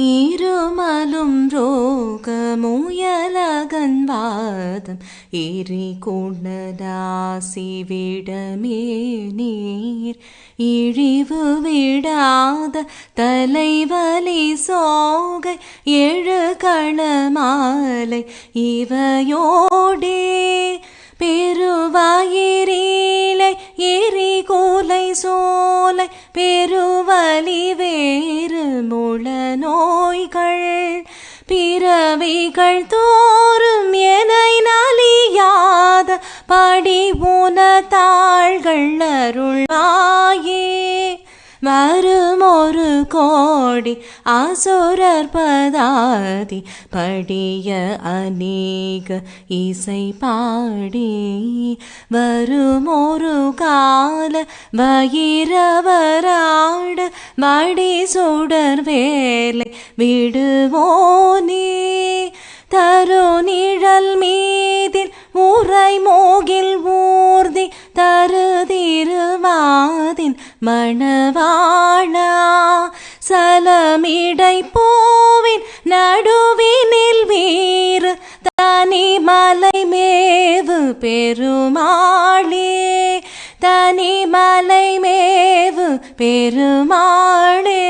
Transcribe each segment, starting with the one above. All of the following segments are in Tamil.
இருமலும் ரோகமுயலகன்வாதம் எரி கொண்டதாசி விடமே நீர் இழிவு விடாத தலைவலி சோகை எழு களமாலை இவையோடே. பெருவாயிரீலை எரி கோலை சோலை பெருவலி பிறவிகள் தோறும் எனை நலியாத படி உன தாள்கள் அருள்வாயே. வரும் ஒரு கோடி அசுரர் பதாதி படிய அநேக இசை பாடி. வரும் ஒரு கால வயிறவராட மடி சுடர் வேலை விடுவோம். மணவாழா சலமிடை பூவின் நடுவினில் வீர் தனி மலை மேவு பெருமாளே தனி மலை மேவு பெருமாளே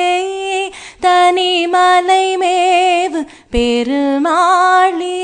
தனி மலை மேவு பெருமாளே.